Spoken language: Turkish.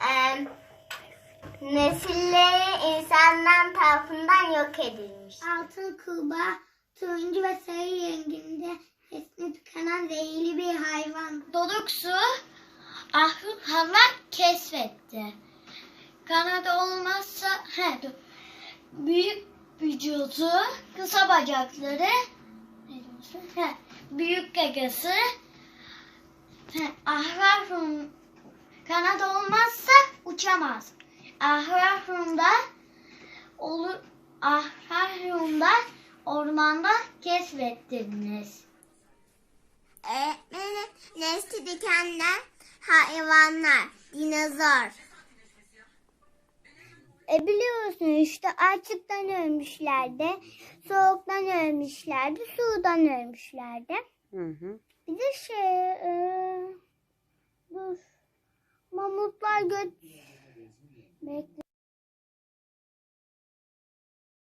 Ee, nesilleri insanlar tarafından yok edilmiş. Altın kurbağa turuncu ve sarı renginde nesli tükenen zehirli bir hayvan. Doruksu ahırlar keşfetti. Kanadı olmazsa he, dur. büyük vücudu, kısa bacakları? He, büyük gagası, he, uçamaz. Ahrarumda olur ahrarumda ormanda keşfettiniz. Öğretmenim nesli tükenen hayvanlar, dinozor. E biliyorsun işte açlıktan ölmüşlerdi, soğuktan ölmüşlerdi, sudan ölmüşlerdi. Hı hı. Bir de şey, e, mamutlar götürsün.